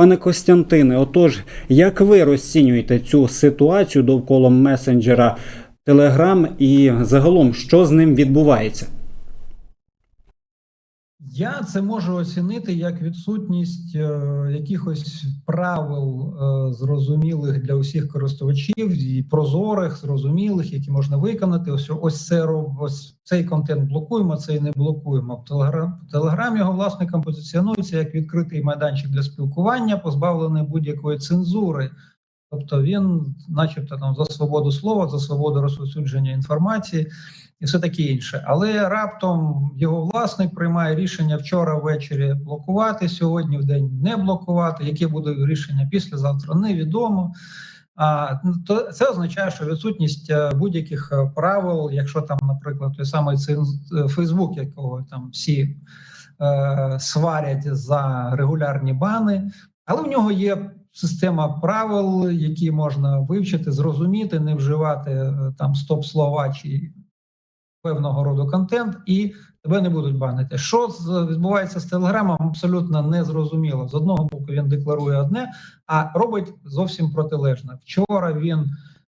Пане Костянтине, отож, як ви розцінюєте цю ситуацію довкола месенджера Telegram і загалом, що з ним відбувається? Я це можу оцінити як відсутність е, якихось правил е, зрозумілих для усіх користувачів і прозорих, зрозумілих, які можна виконати. Ось ось це ось цей контент блокуємо, цей не блокуємо. В Телеграм Телеграм його власникам позиціонується як відкритий майданчик для спілкування, позбавлений будь-якої цензури. Тобто він, начебто, там за свободу слова, за свободу розповсюдження інформації і все таке інше. Але раптом його власник приймає рішення вчора ввечері блокувати, сьогодні в день не блокувати. Яке буде рішення післязавтра, невідомо. А ну, то це означає, що відсутність е, будь-яких е, правил, якщо там, наприклад, той самий е, Фейсбук, якого там всі е, сварять за регулярні бани, але в нього є система правил, які можна вивчити, зрозуміти, не вживати е, там стоп-слова чи певного роду контент, і тебе не будуть банити. Що відбувається з телеграмом, абсолютно незрозуміло. З одного боку він декларує одне, а робить зовсім протилежне. Вчора він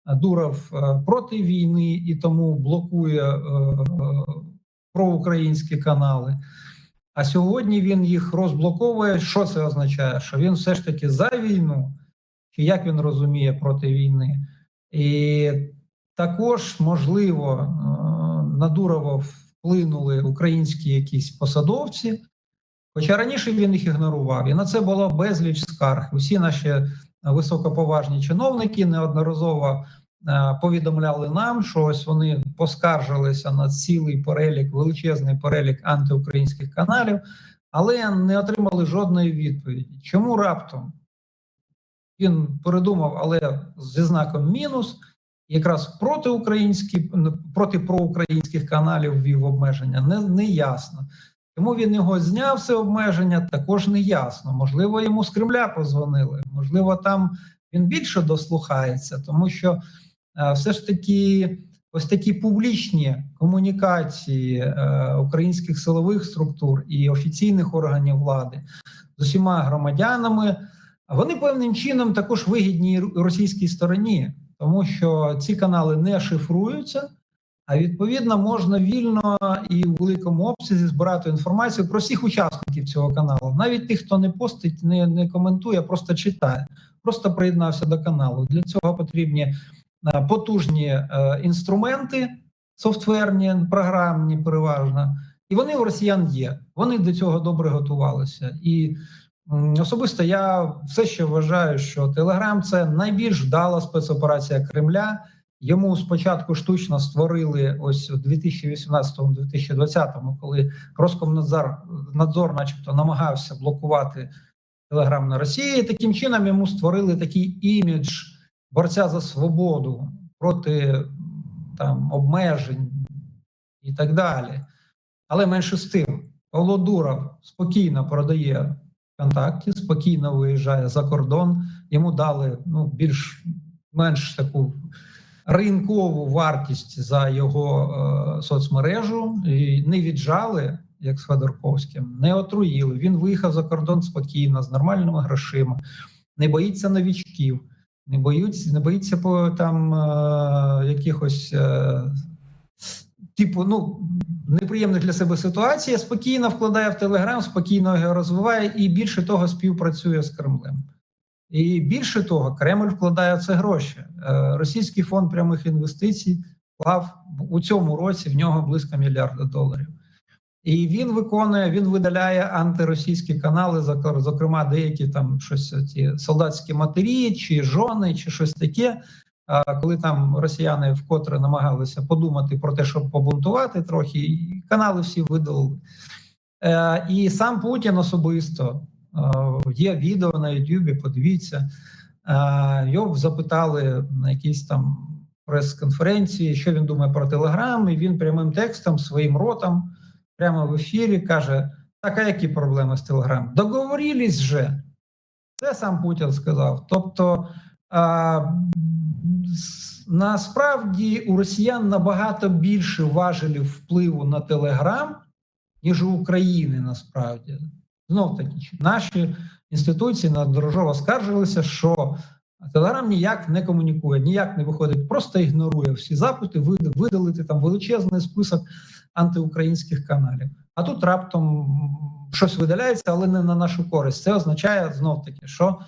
дурав е, проти війни і тому блокує е, проукраїнські канали. А сьогодні він їх розблоковує. Що це означає? Що він все ж таки за війну, чи як він розуміє проти війни? І також можливо е, на Дурова вплинули українські якісь посадовці. Хоча раніше він їх ігнорував, і на це було безліч скарг. Усі наші високоповажні чиновники неодноразово повідомляли нам, що ось вони поскаржилися на цілий перелік, величезний перелік антиукраїнських каналів, але не отримали жодної відповіді. Чому раптом він передумав, але зі знаком мінус, якраз проти українські, проти проукраїнських каналів ввів обмеження, не, не ясно. Тому він його зняв це обмеження, також не ясно. Можливо, йому з Кремля позвонили, можливо, там він більше дослухається, тому що е, все ж таки ось такі публічні комунікації е, українських силових структур і офіційних органів влади з усіма громадянами, вони певним чином також вигідні російській стороні, тому що ці канали не шифруються. А відповідно можна вільно і в великому обсязі збирати інформацію про всіх учасників цього каналу, навіть тих, хто не постить, не, не коментує, просто читає, просто приєднався до каналу. Для цього потрібні е, потужні е, інструменти, софтверні, програмні, переважно, і вони у росіян є. Вони до цього добре готувалися. І особисто я все ще вважаю, що Телеграм це найбільш вдала спецоперація Кремля. Йому спочатку штучно створили ось у 2018-2020, коли Роскомнадзор надзор, начебто, намагався блокувати Телеграм на Росії. Таким чином йому створили такий імідж борця за свободу проти там обмежень і так далі. Але менше з тим, Павло Дуров спокійно продає ВКонтакті, спокійно виїжджає за кордон. Йому дали ну більш менш таку ринкову вартість за його е, соцмережу і не віджали, як з Ходорковським, не отруїли. Він виїхав за кордон спокійно, з нормальними грошима, не боїться новічків, не боїться, не боїться по там е, якихось. Е, Типу, ну неприємних для себе ситуацій, спокійно вкладає в Телеграм, спокійно його розвиває і більше того співпрацює з Кремлем. І більше того, Кремль вкладає в це гроші. Е, Російський фонд прямих інвестицій вклав у цьому році в нього близько мільярда доларів. І він виконує, він видаляє антиросійські канали, зокр- зокрема, деякі там щось ці солдатські матері, чи жони, чи щось таке. Коли там росіяни вкотре намагалися подумати про те, щоб побунтувати трохи, і канали всі видалили. Е, і сам Путін особисто е, є відео на Ютубі, подивіться. Е, його запитали на якійсь там прес-конференції, що він думає про Телеграм, і він прямим текстом, своїм ротом, прямо в ефірі каже: так, а які проблеми з Телеграм? Договорились же. Це сам Путін сказав. Тобто. А, насправді у росіян набагато більше важелів впливу на Телеграм, ніж у України насправді. Знов таки, наші інституції неодноразово скаржилися, що Телеграм ніяк не комунікує, ніяк не виходить, просто ігнорує всі запити, видалити там величезний список антиукраїнських каналів. А тут раптом щось видаляється, але не на нашу користь. Це означає знов таки, що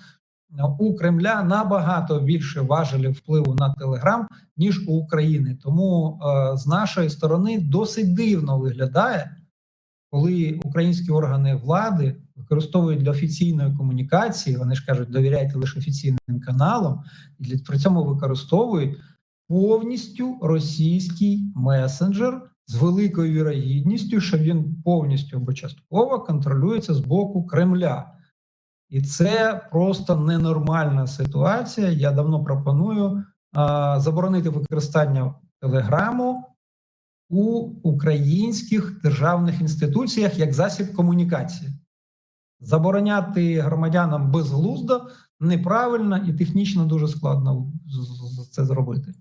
у Кремля набагато більше важелів впливу на Телеграм, ніж у України. Тому е, з нашої сторони досить дивно виглядає, коли українські органи влади використовують для офіційної комунікації, вони ж кажуть, довіряйте лише офіційним каналам, і для при цьому використовують повністю російський месенджер з великою вірогідністю, що він повністю або частково контролюється з боку Кремля. І це просто ненормальна ситуація. Я давно пропоную а, заборонити використання телеграму у українських державних інституціях як засіб комунікації. Забороняти громадянам безглуздо, неправильно і технічно дуже складно це зробити.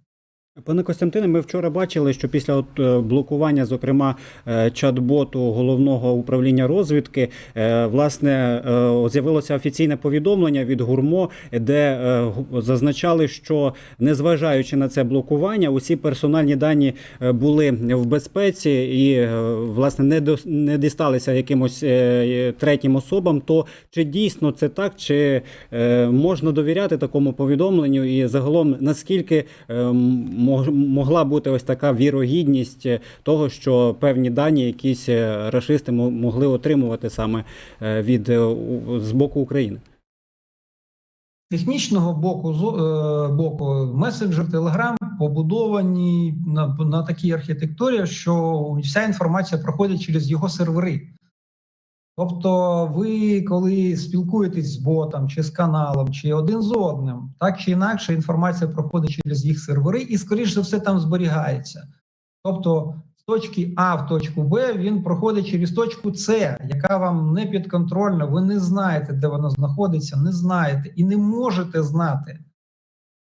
Пане Костянтине, ми вчора бачили, що після от е, блокування, зокрема е, чат-боту головного управління розвідки, е, власне з'явилося офіційне повідомлення від гурмо, де зазначали, що незважаючи на це блокування, усі персональні дані були в безпеці і власне не до не дісталися якимось третім особам. То чи дійсно це так, чи можна довіряти такому повідомленню, і загалом наскільки могла бути ось така вірогідність е, того, що певні дані якісь е, рашисти мо- могли отримувати саме е, від з боку України? Технічного боку боку месенджер Telegram побудовані на, на такій архітектурі, що вся інформація проходить через його сервери. Тобто, ви, коли спілкуєтесь з ботом чи з каналом, чи один з одним, так чи інакше, інформація проходить через їх сервери, і, скоріш за все, там зберігається. Тобто, з точки А в точку Б він проходить через точку С, яка вам не підконтрольна. Ви не знаєте, де вона знаходиться, не знаєте і не можете знати,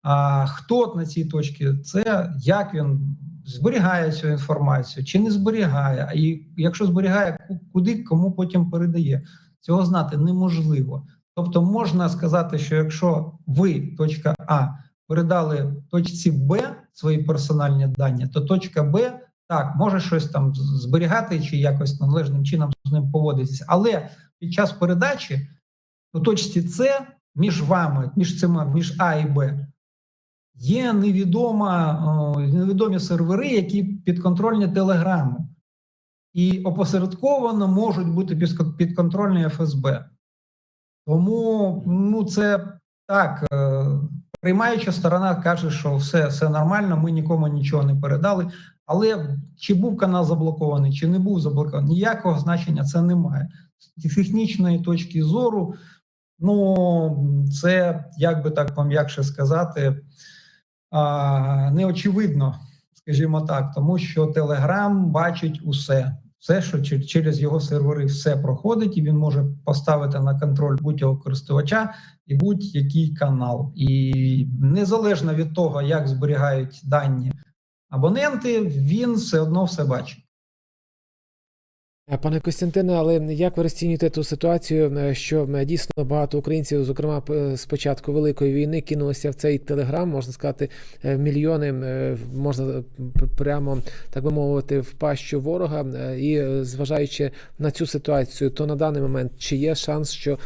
а, хто на цій точці С, як він зберігає цю інформацію, чи не зберігає, а якщо зберігає, куди кому потім передає. Цього знати неможливо. Тобто можна сказати, що якщо ви, точка А, передали точці Б свої персональні дані, то точка Б так може щось там зберігати чи якось належним чином з ним поводитися. Але під час передачі у точці С між вами, між цими, між А і Б, є невідома, невідомі сервери, які підконтрольні Телеграму. І опосередковано можуть бути підконтрольні ФСБ. Тому ну, це так. е, Приймаюча сторона каже, що все, все нормально, ми нікому нічого не передали. Але чи був канал заблокований, чи не був заблокований, ніякого значення це не має. З технічної точки зору, ну це як би так пом'якше сказати, неочевидно, скажімо так, тому що Телеграм бачить усе. Все, що через його сервери все проходить, і він може поставити на контроль будь-якого користувача і будь-який канал. І незалежно від того, як зберігають дані абоненти, він все одно все бачить. Е, Пане Костянтине, але як ви розцінюєте ту ситуацію, е, що е, дійсно багато українців, зокрема з початку великої війни, кинулося в цей телеграм, можна сказати, мільйони можна прямо так би мовити, в пащу ворога. І зважаючи на цю ситуацію, то на даний момент чи є шанс, що,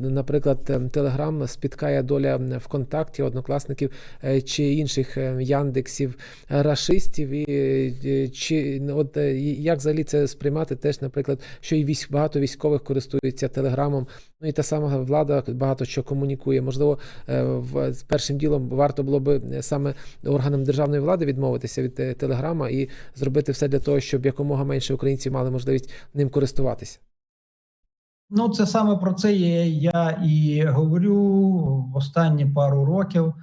наприклад, телеграм спіткає доля ВКонтакті, однокласників чи інших Яндексів, рашистів, і чи от е, як взагалі це сприймати теж, наприклад, що і військ багато військових користуються телеграмом. Ну і та сама влада багато що комунікує. Можливо, е, в першим ділом варто було би е, саме органам державної влади відмовитися від е, телеграма і зробити все для того, щоб якомога менше українців мали можливість ним користуватися. Ну, це саме про це я, я і говорю в останні пару років,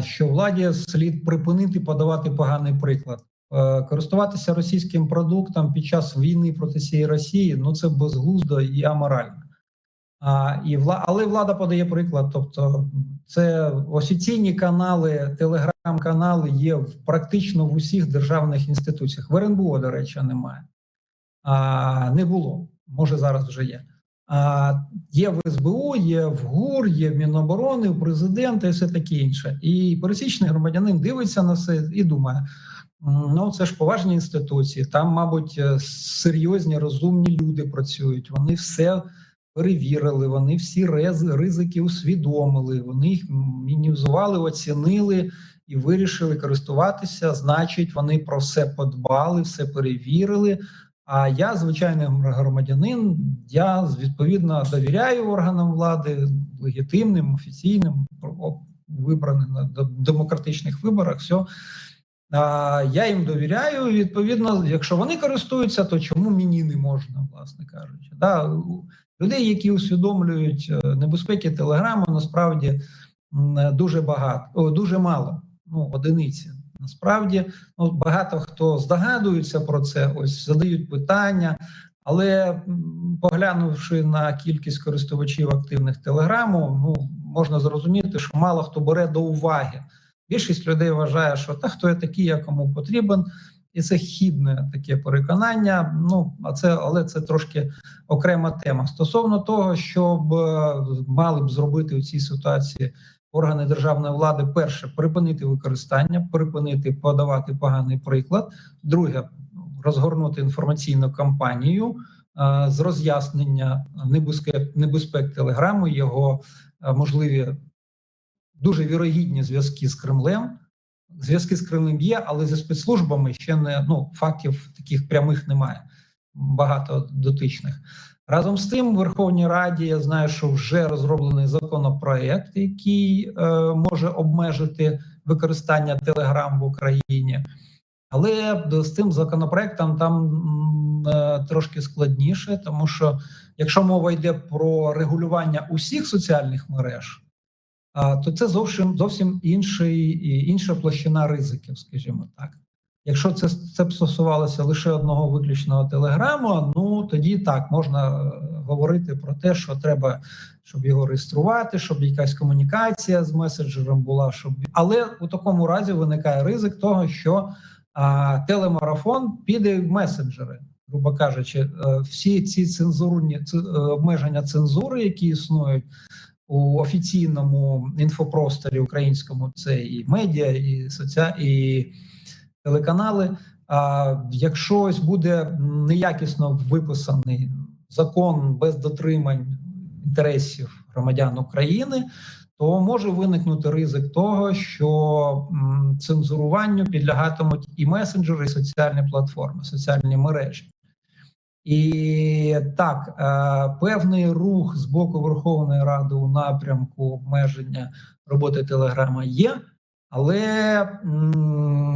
що владі слід припинити подавати поганий приклад. Е, Користуватися російським продуктом під час війни проти цієї Росії ну це безглуздо і аморально. А, і вла... Але влада подає приклад. Тобто, це офіційні канали, телеграм-канали є в, практично в усіх державних інституціях. В РНБО, до речі, немає. А, не було. Може, зараз вже є. А є в СБУ, є в ГУР, є в Міноборони, у президента і все таке інше. І пересічний громадянин дивиться на це і думає: «М, ну це ж поважні інституції, там, мабуть, е, серйозні, розумні люди працюють. Вони все перевірили, вони всі ризики усвідомили, вони їх мінімізували, оцінили і вирішили користуватися. Значить, вони про все подбали, все перевірили. А я, звичайний громадянин, я відповідно довіряю органам влади легітимним, офіційним, вибраним на демократичних виборах. Все. Я їм довіряю. Відповідно, якщо вони користуються, то чому мені не можна, власне кажучи? Да, людей, які усвідомлюють е, небезпеки телеграму, насправді дуже багато, дуже мало. Ну, одиниці. Насправді, ну, багато хто здогадується про це, ось задають питання, але поглянувши на кількість користувачів активних телеграму, ну можна зрозуміти, що мало хто бере до уваги. Більшість людей вважає, що та хто я такий, я кому потрібен, і це хідне таке переконання. Ну а це але це трошки окрема тема. Стосовно того, щоб е, мали б зробити у цій ситуації органи державної влади, перше припинити використання, припинити подавати поганий приклад. Друге розгорнути інформаційну кампанію е, з роз'яснення небезпек, небезпек телеграму, його е, можливі дуже вірогідні зв'язки з Кремлем. Зв'язки з Кремлем є, але зі спецслужбами ще не ну фактів таких прямих немає. Багато дотичних. Разом з тим, в Верховній Раді я знаю, що вже розроблений законопроект, який е, може обмежити використання Телеграм в Україні. Але з цим законопроектом там е, трошки складніше, тому що якщо мова йде про регулювання усіх соціальних мереж, то це зовсім зовсім інший інша площина ризиків, скажімо так. Якщо це, це б стосувалося лише одного виключного телеграму, ну тоді так можна е, говорити про те, що треба, щоб його реєструвати, щоб якась комунікація з меседжером була, щоб але у такому разі виникає ризик того, що а, телемарафон піде в месенджери, грубо кажучи, е, всі ці цензурні е, обмеження цензури, які існують у офіційному інфопросторі українському, це і медіа, і соціа... і телеканали. А якщо ось буде неякісно виписаний закон без дотримань інтересів громадян України, то може виникнути ризик того, що цензуруванню підлягатимуть і месенджери, і соціальні платформи, соціальні мережі. І так, е, певний рух з боку Верховної Ради у напрямку обмеження роботи Телеграма є, але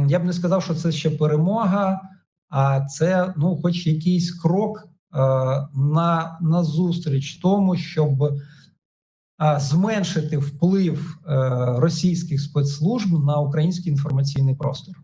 я б не сказав, що це ще перемога, а це ну, хоч якийсь крок е, на, на зустріч тому, щоб е, зменшити вплив російських спецслужб на український інформаційний простор.